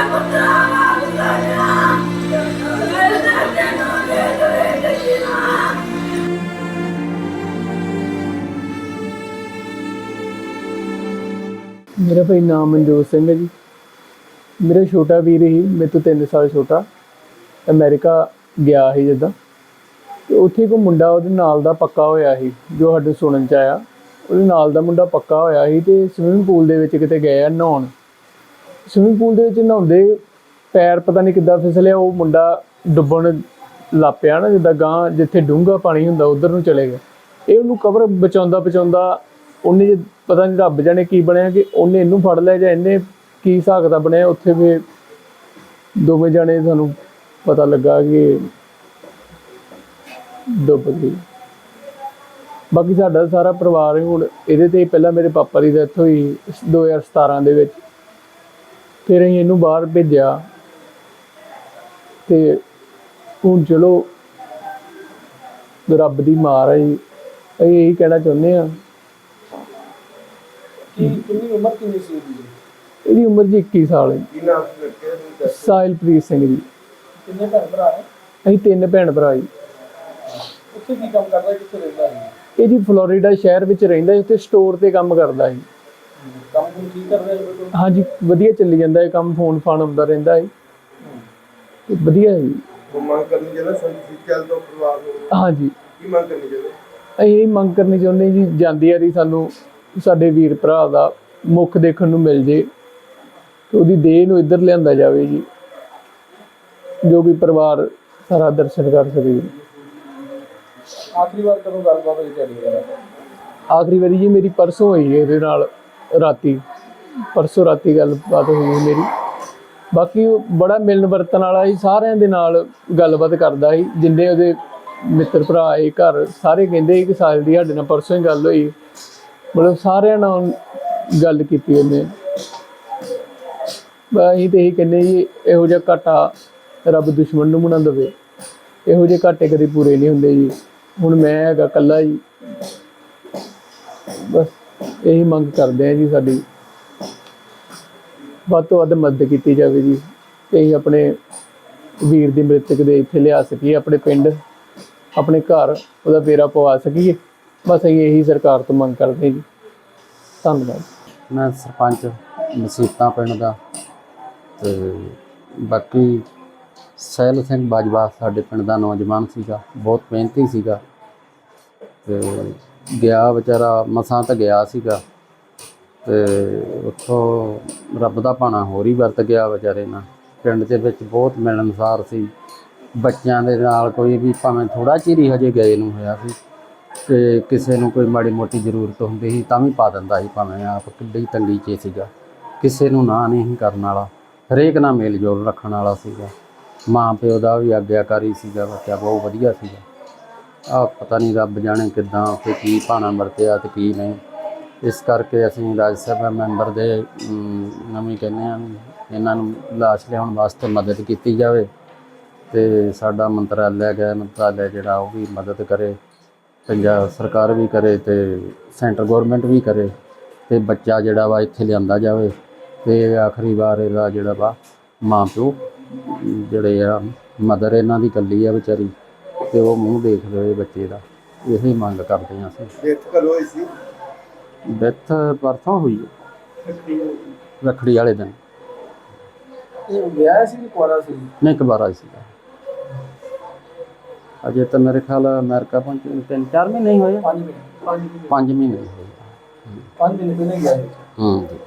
ਮੇਰਾ ਭਾਈ ਨਾਮ ਮਨਜੋਤ ਸਿੰਘ ਹੈ ਜੀ। ਮੇਰਾ ਛੋਟਾ ਵੀਰ ਹੀ, ਮੇਰੇ ਤੋਂ 3 ਸਾਲ ਛੋਟਾ। ਅਮਰੀਕਾ ਗਿਆ ਸੀ ਜਦਾਂ। ਤੇ ਉੱਥੇ ਕੋ ਮੁੰਡਾ ਉਹਦੇ ਨਾਲ ਦਾ ਪੱਕਾ ਹੋਇਆ ਸੀ, ਜੋ ਸਾਡੇ ਸੁਣਨ ਚ ਆਇਆ। ਉਹਦੇ ਨਾਲ ਦਾ ਮੁੰਡਾ ਪੱਕਾ ਹੋਇਆ ਸੀ ਤੇ ਸਵਿਮਿੰਗ ਪੂਲ ਦੇ ਵਿੱਚ ਕਿਤੇ ਗਏ ਆ ਨਹਾਉਣ। ਸਵਿਮਿੰਗ ਪੂਲ ਦੇ ਵਿੱਚ ਨਹਾਉਂਦੇ ਪੈਰ ਪਤਾ ਨਹੀਂ ਕਿੱਦਾਂ ਫਿਸਲਿਆ ਉਹ ਮੁੰਡਾ ਡੁੱਬਣ ਲੱਪਿਆ ਨਾ, ਜਿੱਦਾਂ ਗਾਂ ਜਿੱਥੇ ਡੂੰਘਾ ਪਾਣੀ ਹੁੰਦਾ, ਉਧਰ ਨੂੰ ਚਲੇ ਗਿਆ। ਇਹ ਉਹਨੂੰ ਕਵਰ ਬਚਾਉਂਦਾ ਬਚਾਉਂਦਾ ਉਹਨੇ ਪਤਾ ਨਹੀਂ ਰੱਬ ਜਾਣੇ ਕੀ ਬਣਿਆ ਕਿ ਉਹਨੇ ਇਹਨੂੰ ਫੜ ਲਿਆ ਜਾਂ ਇਹਨੇ ਕੀ ਹਿਸਾਬ ਦਾ ਬਣਿਆ, ਉੱਥੇ ਵੀ ਦੋਵੇਂ ਜਾਣੇ ਸਾਨੂੰ ਪਤਾ ਲੱਗਾ ਕਿ ਡੁੱਬ ਗਈ ਬਾਕੀ ਸਾਡਾ ਸਾਰਾ ਪਰਿਵਾਰ ਹੁਣ ਇਹਦੇ ਤੇ ਪਹਿਲਾਂ ਮੇਰੇ ਪਾਪਾ ਦੀ ਡੈਥ ਹੋਈ 2017 ਦੇ ਵਿੱਚ। ਫਿਰ ਅਸੀਂ ਇਹਨੂੰ ਬਾਹਰ ਭੇਜਿਆ। ਤੇ ਹੁਣ ਚਲੋ ਰੱਬ ਦੀ ਮਾਰ ਹੈ ਜੀ। ਅਸੀਂ ਇਹੀ ਕਹਿਣਾ ਚਾਹੁੰਦੇ ਆ ਕੀ ਕਿੰਨੀ ਉਮਰ ਕਿੰਨੀ ਸੀ ਉਹਦੀ ਇਹਦੀ ਉਮਰ ਜੀ 21 ਸਾਲ ਹੈ। ਕੀ ਨਾਮ ਸੀ ਲੜਕੇ ਦਾ ਸਾਹਿਲਪ੍ਰੀਤ ਸਿੰਘ ਜੀ। ਕਿੰਨੇ ਭੈਣ ਭਰਾ ਹੈ ਅਸੀਂ ਤਿੰਨ ਭੈਣ ਭਰਾ ਜੀ। ਉੱਥੇ ਕੀ ਕੰਮ ਕਰਦਾ ਕਿੱਥੇ ਰਹਿੰਦਾ ਹੈ ਇਹ ਜੀ ਫਲੋਰੀਡਾ ਸ਼ਹਿਰ ਵਿੱਚ ਰਹਿੰਦਾ ਹੈ ਤੇ ਸਟੋਰ ਤੇ ਕੰਮ ਕਰਦਾ ਹੈ ਕੰਮ ਕੁਮ ਕੀ ਕਰ ਰਿਹਾ ਹੈ ਬਿਲਕੁਲ ਹਾਂਜੀ ਵਧੀਆ ਚੱਲੀ ਜਾਂਦਾ ਹੈ ਕੰਮ ਫੋਨ ਫਾਨ ਆਉਂਦਾ ਰਹਿੰਦਾ ਹੈ। ਤੇ ਵਧੀਆ ਹੈ ਜੀ। ਉਹ ਮੰਗ ਕਰਨੀ ਚਾਹੀਦਾ ਸੰਤੁਸ਼ਟ ਚੱਲ ਤੋਂ ਪਰਿਵਾਰ ਨੂੰ? ਹਾਂਜੀ। ਕੀ ਮੰਗ ਕਰਨੀ ਚਾਹੀਦਾ ਅਸੀਂ ਇਹ ਮੰਗ ਕਰਨੀ ਚਾਹੁੰਦੇ ਜੀ ਜਾਂਦੀ ਵਾਰੀ ਸਾਨੂੰ ਸਾਡੇ ਵੀਰ ਭਰਾ ਦਾ ਮੁੱਖ ਦੇਖਣ ਨੂੰ ਮਿਲ ਜੇ ਤੇ ਉਹਦੀ ਦੇਹ ਨੂੰ ਇੱਧਰ ਲਿਆਂਦਾ ਜਾਵੇ ਜੀ ਜੋ ਵੀ ਪਰਿਵਾਰ ਸਾਰਾ ਦਰਸ਼ਨ ਕਰ ਸਕੇ। ਜੀ। ਆਖਰੀ ਵਾਰ ਕਦੋਂ ਗੱਲਬਾਤ ਹੋਈ ਤੁਹਾਡੀ? ਨਾਲ ਆਖਰੀ ਵਾਰੀ ਜੀ ਮੇਰੀ ਪਰਸੋਂ ਹੋਈ ਹੈ ਇਹਦੇ ਨਾਲ। ਰਾਤੀ, ਪਰਸੋਂ ਰਾਤੀ ਗੱਲਬਾਤ ਹੋਈ ਸੀ ਮੇਰੀ। ਬਾਕੀ ਉਹ ਬੜਾ ਮਿਲਣ ਵਰਤਣ ਵਾਲਾ ਸੀ, ਸਾਰਿਆਂ ਦੇ ਨਾਲ ਗੱਲਬਾਤ ਕਰਦਾ ਸੀ। ਜਿੰਨੇ ਉਹਦੇ ਮਿੱਤਰ ਭਰਾ ਆਏ ਘਰ, ਸਾਰੇ ਕਹਿੰਦੇ ਸੀ ਕਿ ਸਾਲ ਦੀ ਸਾਡੇ ਨਾਲ ਪਰਸੋਂ ਹੀ ਗੱਲ ਹੋਈ। ਮਤਲਬ ਸਾਰਿਆਂ ਨਾਲ ਗੱਲ ਕੀਤੀ ਉਹਨੇ। ਬਸ ਅਸੀਂ ਤੇ ਇਹੀ ਕਹਿੰਦੇ ਜੀ ਇਹੋ ਜਿਹਾ ਘਾਟਾ ਰੱਬ ਦੁਸ਼ਮਣ ਨੂੰ ਬਣਾ ਦੇਵੇ। ਇਹੋ ਜਿਹੇ ਘਾਟੇ ਕਦੇ ਪੂਰੇ ਨਹੀਂ ਹੁੰਦੇ ਜੀ। ਹੁਣ ਮੈਂ ਹੈਗਾ ਕੱਲਾ ਜੀ। ਬਸ ਇਹੀ ਮੰਗ ਕਰਦੇ ਆ ਜੀ ਸਾਡੀ। ਵੱਧ ਤੋਂ ਵੱਧ ਮਦਦ ਕੀਤੀ ਜਾਵੇ ਜੀ। ਤੇ ਅਸੀਂ ਆਪਣੇ ਵੀਰ ਦੀ ਮ੍ਰਿਤਕ ਦੇ ਇੱਥੇ ਲਿਆ ਸਕੀਏ, ਆਪਣੇ ਪਿੰਡ, ਆਪਣੇ ਘਰ, ਉਹਦਾ ਫੇਰਾ ਪਵਾ ਸਕੀਏ। ਬਸ ਅਸੀਂ ਇਹੀ ਸਰਕਾਰ ਤੋਂ ਮੰਗ ਕਰਦੇ ਹਾਂ ਜੀ। ਧੰਨਵਾਦ। ਮੈਂ ਸਰਪੰਚ ਮਸੀਤਾਂ ਪਿੰਡ ਦਾ ਤੇ ਬਾਕੀ ਸਹਿਲ ਸਿੰਘ ਬਾਜਵਾ ਸਾਡੇ ਪਿੰਡ ਦਾ ਨੌਜਵਾਨ ਸੀਗਾ, ਬਹੁਤ ਮਿਹਨਤੀ ਸੀਗਾ ਤੇ ਗਿਆ ਵਿਚਾਰਾ, ਮਸਾਂ ਤਾਂ ਗਿਆ ਸੀਗਾ। ਤੇ ਉੱਥੋਂ ਰੱਬ ਦਾ ਭਾਣਾ ਹੋਰ ਹੀ ਵਰਤ ਗਿਆ ਵਿਚਾਰੇ ਨਾਲ। ਪਿੰਡ ਦੇ ਵਿੱਚ ਬਹੁਤ ਮਿਲਣਸਾਰ ਸੀ। ਬੱਚਿਆਂ ਦੇ ਨਾਲ ਕੋਈ ਵੀ ਭਾਵੇਂ ਥੋੜਾ ਚਿਰ ਹਜੇ ਗਏ ਨੂੰ ਹੋਇਆ ਸੀ। ਤੇ ਕਿਸੇ ਨੂੰ ਕੋਈ ਮਾੜੀ ਮੋਟੀ ਜ਼ਰੂਰਤ ਹੁੰਦੀ ਸੀ ਤਾਂ ਵੀ ਪਾ ਦਿੰਦਾ ਸੀ ਭਾਵੇਂ ਆਪ ਕਿੱਡੀ ਤੰਗੀ 'ਚ ਸੀਗਾ। ਕਿਸੇ ਨੂੰ ਨਾ ਨਹੀਂ ਕਰਨ ਵਾਲਾ। ਹਰੇਕ ਨਾਲ ਮੇਲ ਜੋਲ ਰੱਖਣ ਵਾਲਾ ਸੀਗਾ। ਮਾਂ ਪਿਓ ਦਾ ਵੀ ਆਗਿਆਕਾਰੀ ਸੀਗਾ, ਬੱਚਾ ਬਹੁਤ ਵਧੀਆ ਸੀਗਾ। ਆ ਪਤਾ ਨਹੀਂ ਰੱਬ ਜਾਣੇ ਕਿਦਾਂ ਤੇ ਕੀ ਭਾਣਾ ਵਰਤਿਆ ਤੇ ਕੀ ਨਹੀਂ। ਇਸ ਕਰਕੇ ਅਸੀਂ ਰਾਜ ਸਭਾ ਮੈਂਬਰ ਦੇ ਨਵੀਂ ਕਹਿੰਦੇ ਆ ਇਹਨਾਂ ਨੂੰ ਲਾਸ਼ ਲਿਆਉਣ ਵਾਸਤੇ ਮਦਦ ਕੀਤੀ ਜਾਵੇ ਤੇ ਸਾਡਾ ਮੰਤਰਾਲਾ ਗ੍ਰਹਿ ਮੰਤਰਾਲਾ ਜਿਹੜਾ ਉਹ ਵੀ ਮਦਦ ਕਰੇ, ਪੰਜਾਬ ਸਰਕਾਰ ਵੀ ਕਰੇ ਤੇ ਸੈਂਟਰ ਗਵਰਨਮੈਂਟ ਵੀ ਕਰੇ ਤੇ ਬੱਚਾ ਜਿਹੜਾ ਵਾ ਇੱਥੇ ਲਿਆਂਦਾ ਜਾਵੇ ਤੇ ਆਖਰੀ ਵਾਰ ਇਹਦਾ ਜਿਹੜਾ ਵਾ ਮਾਂ ਪਿਓ, ਜਿਹੜੇ ਆ, ਮਦਰ ਇਹਨਾਂ ਦੀ ਇਕੱਲੀ ਆ ਵਿਚਾਰੀ। ਤੇ ਉਹ ਮੂੰਹ ਦੇਖ ਲਵੇ ਬੱਚੇ ਦਾ ਇਹੀ ਮੰਗ ਕਰਦੇ ਹਾਂ ਅਸੀਂ। ਡੈਥ ਕਦੋਂ ਹੋਈ ਸੀ? ਡੈਥ ਪਰਸੋਂ ਹੋਈ ਹੈ। ਰੱਖੜੀ ਵਾਲੇ ਦਿਨ। ਇਹ ਗਿਆ ਸੀ ਕਿ ਕੁਆਰਾ ਸੀ? ਨਹੀਂ ਕਬਾਰਾ ਸੀਗਾ ਅਜੇ ਤਾਂ ਮੇਰੇ ਖਿਆਲ ਅਮਰੀਕਾ ਪਹੁੰਚੇ ਨੂੰ। ਤਿੰਨ ਚਾਰ ਮਹੀਨੇ ਹੀ ਹੋਏ ਆ। ਪੰਜ ਮਹੀਨੇ। ਪੰਜ ਮਹੀਨੇ ਪੰਜ ਮਹੀਨੇ ਹੋਏ ਪੰਜ ਦਿਨ ਪਹਿਲੇ ਗਿਆ ਸੀ ਹੂੰ ਜੀ।